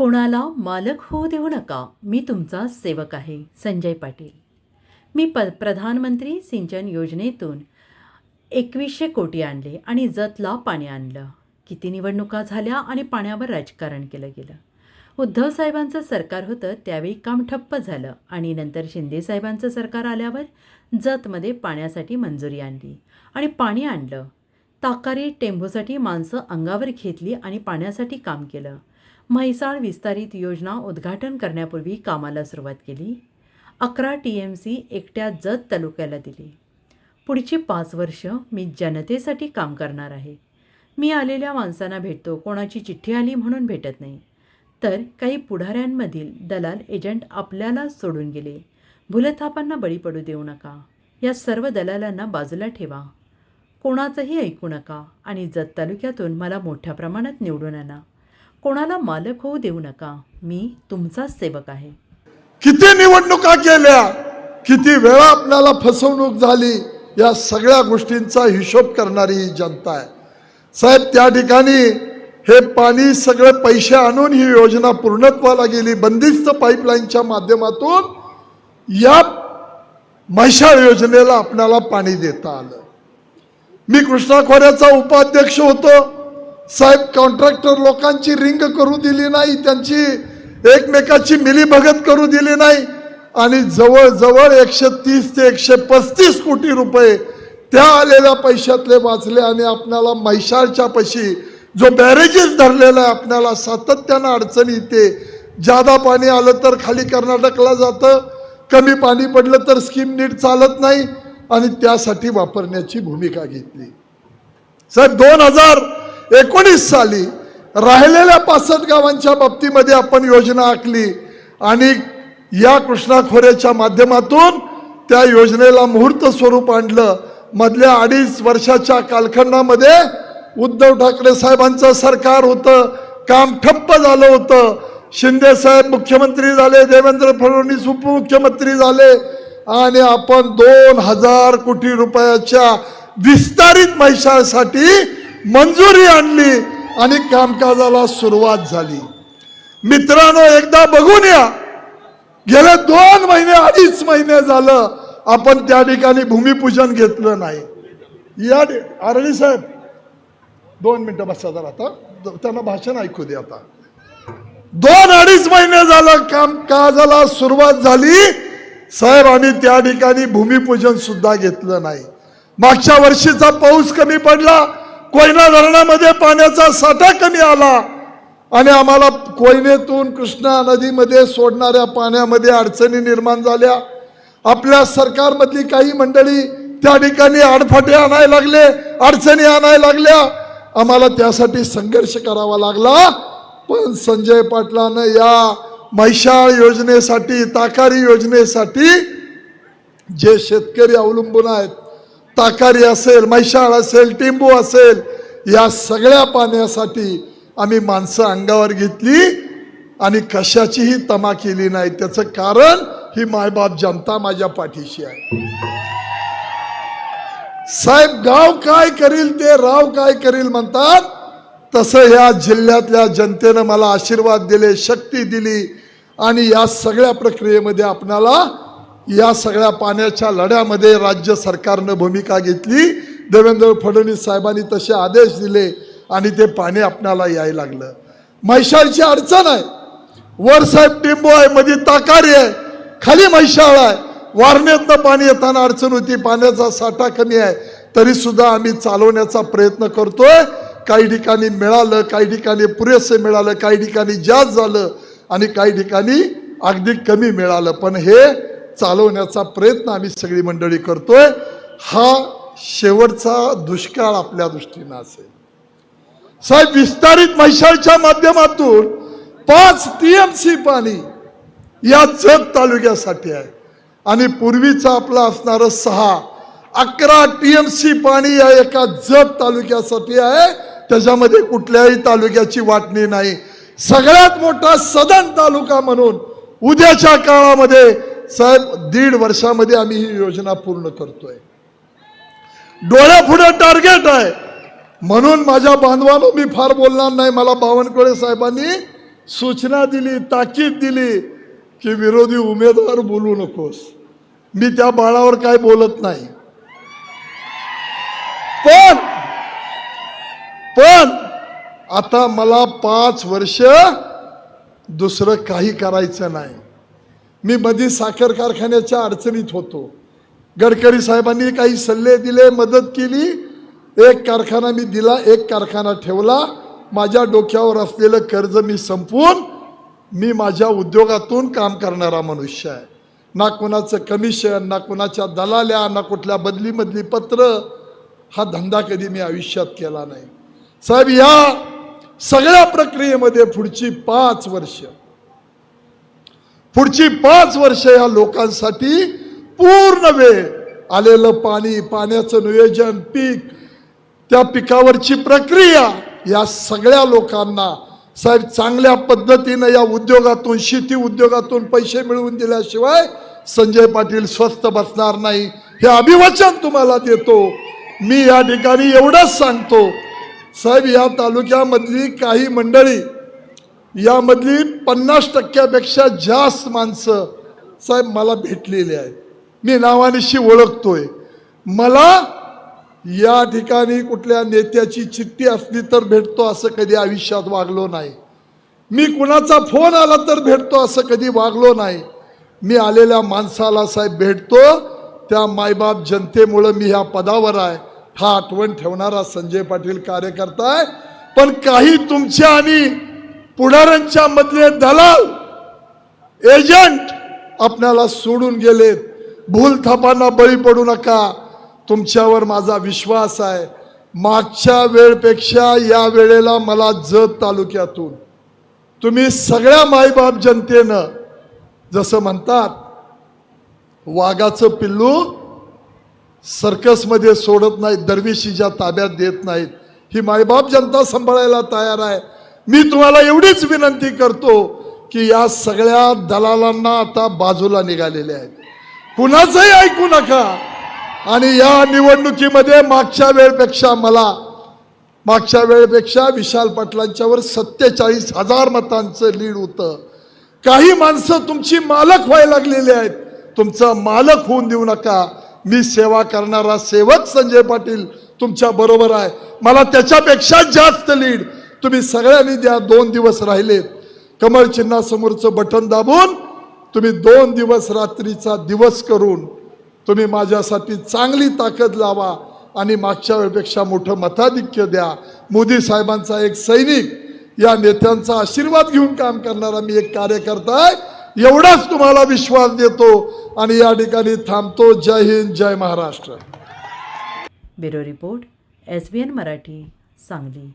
कोणाला मालक होऊ देऊ नका मी तुमचा सेवक आहे संजय पाटील. मी प प्रधानमंत्री सिंचन योजनेतून एकवीसशे कोटी आणले आणि जतला पाणी आणलं. किती निवडणुका झाल्या आणि पाण्यावर राजकारण केलं गेलं. उद्धव साहेबांचं सरकार होतं त्यावेळी काम ठप्प झालं आणि नंतर शिंदे साहेबांचं सरकार आल्यावर जतमध्ये पाण्यासाठी मंजुरी आणली आणि पाणी आणलं. ताकारी टेंभूसाठी माणसं अंगावर घेतली आणि पाण्यासाठी काम केलं. म्हैसाळ विस्तारित योजना उद्घाटन करण्यापूर्वी कामाला सुरुवात केली. अकरा टी एम सी एकट्या जत तालुक्याला दिली. पुढची पाच वर्ष मी जनतेसाठी काम करणार आहे. मी आलेल्या माणसांना भेटतो कोणाची चिठ्ठी आली म्हणून भेटत नाही. तर काही पुढाऱ्यांमधील दलाल एजंट आपल्याला सोडून गेले. भुलथापांना बळी पडू देऊ नका. या सर्व दलालांना बाजूला ठेवा. कोणाचंही ऐकू नका आणि जत तालुक्यातून मला मोठ्या प्रमाणात निवडून आणा. कोणाला मालक होऊ देऊ नका. मी तुमचाच सेवक आहे. किती निवडणुका केल्या किती वेळा आपल्याला फसवणूक झाली या सगळ्या गोष्टींचा हिशोब करणारी ही जनता आहे. साहेब त्या ठिकाणी हे पाणी सगळे पैसे आणून ही योजना पूर्णत्वाला गेली. बंदिस्त पाईपलाईनच्या माध्यमातून या म्हैसाळ योजनेला आपल्याला पाणी देता आलं. मी कृष्णा खोऱ्याचा उपाध्यक्ष होतो. साहेब कॉन्ट्रॅक्टर लोकांची रिंग करू दिली नाही त्यांची एकमेकाची मिलीभगत करू दिली नाही. आणि जवळजवळ एकशे तीस ते एकशे पस्तीस कोटी रुपये त्या आलेल्या पैशातले वाचले आणि आपल्याला मैशाळच्या पशी जो बॅरेजेस धरलेला आहे आपल्याला सातत्यानं अडचणी येते. जादा पाणी आलं तर खाली कर्नाटकला जातं कमी पाणी पडलं तर स्कीम नीट चालत नाही. आणि त्यासाठी वापरण्याची भूमिका घेतली. साहेब दोन हजार एकोणीस साली राहिलेल्या पासष्ट गावांच्या बाबतीमध्ये आपण योजना आखली आणि या कृष्णा खोऱ्याच्या माध्यमातून त्या योजनेला मुहूर्त स्वरूप आणलं. मधल्या अडीच वर्षाच्या कालखंडामध्ये उद्धव ठाकरे साहेबांचं सरकार होतं काम ठप्प झालं होतं. शिंदे साहेब मुख्यमंत्री झाले देवेंद्र फडणवीस उपमुख्यमंत्री झाले आणि आपण दोन हजार कोटी रुपयाच्या विस्तारित महिषासाठी मंजुरी आणली आणि कामकाजाला सुरुवात झाली. मित्रांनो एकदा बघून या. गेले दोन महिने अडीच महिने झालं आपण त्या ठिकाणी भूमिपूजन घेतलं नाही. या ठि- आरळी साहेब दोन मिनिटं बसा जर आता. त्यांना भाषण ऐकू दे आता. दोन अडीच महिने झालं कामकाजाला सुरुवात झाली. साहेब आम्ही त्या ठिकाणी भूमिपूजन सुद्धा घेतलं नाही. मागच्या वर्षीचा पाऊस कमी पडला कोयना धरणामध्ये पाण्याचा साठा कमी आला आणि आम्हाला कोयनेतून कृष्णा नदीमध्ये सोडणाऱ्या पाण्यामध्ये अडचणी निर्माण झाल्या. आपल्या सरकारमधली काही मंडळी त्या ठिकाणी आडफाटे आणायला लागले अडचणी आणायला लागल्या. आम्हाला त्यासाठी संघर्ष करावा लागला. पण संजय पाटलानं या महिषाळ योजनेसाठी ताकारी योजनेसाठी जे शेतकरी अवलंबून आहेत ताकारी असेल मैशाळ असेल टिंबू असेल या सगळ्या पाण्यासाठी आम्ही माणसं अंगावर घेतली आणि कशाचीही तमा केली नाही. त्याचं कारण ही मायबाप जनता माझ्या पाठीशी आहे. साहेब गाव काय करील ते राव काय करील म्हणतात. तसं ह्या जिल्ह्यातल्या जनतेनं मला आशीर्वाद दिले शक्ती दिली आणि या सगळ्या प्रक्रियेमध्ये आपणाला या सगळ्या पाण्याच्या लढ्यामध्ये राज्य सरकारनं भूमिका घेतली. देवेंद्र फडणवीस साहेबांनी तसे आदेश दिले आणि ते पाणी आपणाला यायला लागलं. म्हैशाळची अडचण आहे. वर साहेब टिंबू आहे मध्ये ताकारी आहे. खाली म्हैशाळ आहे. वारणेतनं पाणी येताना अडचण होती. पाण्याचा साठा कमी आहे. तरी सुद्धा आम्ही चालवण्याचा प्रयत्न करतोय. काही ठिकाणी मिळालं काही ठिकाणी पुरेसे मिळालं काही ठिकाणी जास्त झालं आणि काही ठिकाणी अगदी कमी मिळालं. पण हे चालवण्याचा प्रयत्न आम्ही सगळी मंडळी करतोय. हा शेवटचा दुष्काळ आपल्या दृष्टीनं असेल. साहेब विस्तारित म्हैसाळच्या माध्यमातून पाच टीएमसी पाणी या जत तालुक्यासाठी आहे. आणि पूर्वीचं आपलं असणार सहा अकरा टीएमसी पाणी या एका जत तालुक्यासाठी आहे. त्याच्यामध्ये कुठल्याही तालुक्याची वाटणी नाही. सगळ्यात मोठा सदन तालुका म्हणून उद्याच्या काळामध्ये साहेब दीड वर्षामध्ये आम्ही ही योजना पूर्ण करतोय. डोळ्यापुढे टार्गेट आहे. म्हणून माझ्या बांधवानं मी फार बोलणार नाही. मला बावनकुळे साहेबांनी सूचना दिली ताकीद दिली की विरोधी उमेदवार बोलू नकोस. मी त्या बाळावर काय बोलत नाही. पण पण आता मला पाच वर्ष दुसरं काही करायचं नाही. मी मधी साखर कारखान्याच्या अडचणीत होतो. गडकरी साहेबांनी काही सल्ले दिले मदत केली. एक कारखाना मी दिला एक कारखाना ठेवला. माझ्या डोक्यावर असलेलं कर्ज मी संपवून मी माझ्या उद्योगातून काम करणारा मनुष्य आहे. ना कोणाचं कमिशन ना कोणाच्या दलाल्या ना कुठल्या बदलीमधली पत्र हा धंदा कधी मी आयुष्यात केला नाही. साहेब या सगळ्या प्रक्रियेमध्ये पुढची पाच वर्ष पुढची पाच वर्ष या लोकांसाठी पूर्ण वेळ आलेलं पाणी पाण्याचं नियोजन पीक त्या पिकावरची प्रक्रिया या सगळ्या लोकांना. साहेब चांगल्या पद्धतीनं या उद्योगातून शेती उद्योगातून पैसे मिळवून दिल्याशिवाय संजय पाटील स्वस्त बसणार नाही. हे अभिवचन तुम्हाला देतो. मी या ठिकाणी एवढंच सांगतो. साहेब या तालुक्यामधली काही मंडळी यामधली पन्नास टक्क्यापेक्षा जास्त माणसं साहेब मला भेटलेली आहेत. मी नावानिशी ओळखतोय. मला या ठिकाणी कुठल्या नेत्याची चिठ्ठी असली तर भेटतो असं कधी आयुष्यात वागलो नाही. मी कुणाचा फोन आला तर भेटतो असं कधी वागलो नाही. मी आलेल्या माणसाला साहेब भेटतो. त्या मायबाप जनतेमुळं मी ह्या पदावर आहे. हा आठवण ठेवणारा संजय पाटील कार्यकर्ता आहे. पण काही तुमच्या आणि पुढाऱ्यांच्या मधले दलाल एजंट आपल्याला सोडून गेलेत. भूल थापांना बळी पडू नका. तुमच्यावर माझा विश्वास आहे. मागच्या वेळपेक्षा या वेळेला मला जत तालुक्यातून. तुम्ही सगळ्या मायबाप जनतेनं जसं म्हणतात वाघाचं पिल्लू सर्कसमध्ये सोडत नाहीत दरवेशीच्या ताब्यात देत नाहीत. ही मायबाप जनता सांभाळायला तयार आहे. मी तुम्हाला एवढीच विनंती करतो की या सगळ्या दलालांना आता बाजूला निघालेले आहेत. कुणाचंही ऐकू नका. आणि या निवडणुकीमध्ये मागच्या वेळपेक्षा मला मागच्या वेळेपेक्षा विशाल पाटलांच्यावर सत्तेचाळीस हजार मतांचं लीड होतं. काही माणसं तुमची मालक व्हायला लागलेली आहेत. तुमचा मालक होऊन देऊ नका. मी सेवा करणारा सेवक संजय पाटील तुमच्या बरोबर आहे. मला त्याच्यापेक्षा जास्त लीड तुम्ही सगळ्यांनी द्या दोन दिवस राहिलेत. कमळ चिन्हासमोरचं बटन दाबून तुम्ही दोन दिवस रात्रीचा दिवस करून तुम्ही माझ्यासाठी चांगली ताकद लावा आणि मागच्या वेळेपेक्षा मोठं मताधिक्य द्या. मोदी साहेबांचा एक सैनिक या नेत्यांचा आशीर्वाद घेऊन काम करणारा मी एक कार्यकर्ता आहे. एवढाच तुम्हाला विश्वास देतो आणि या ठिकाणी थांबतो. Jai Hind Jai Maharashtra. Bureau report S B N Marathi Sangli.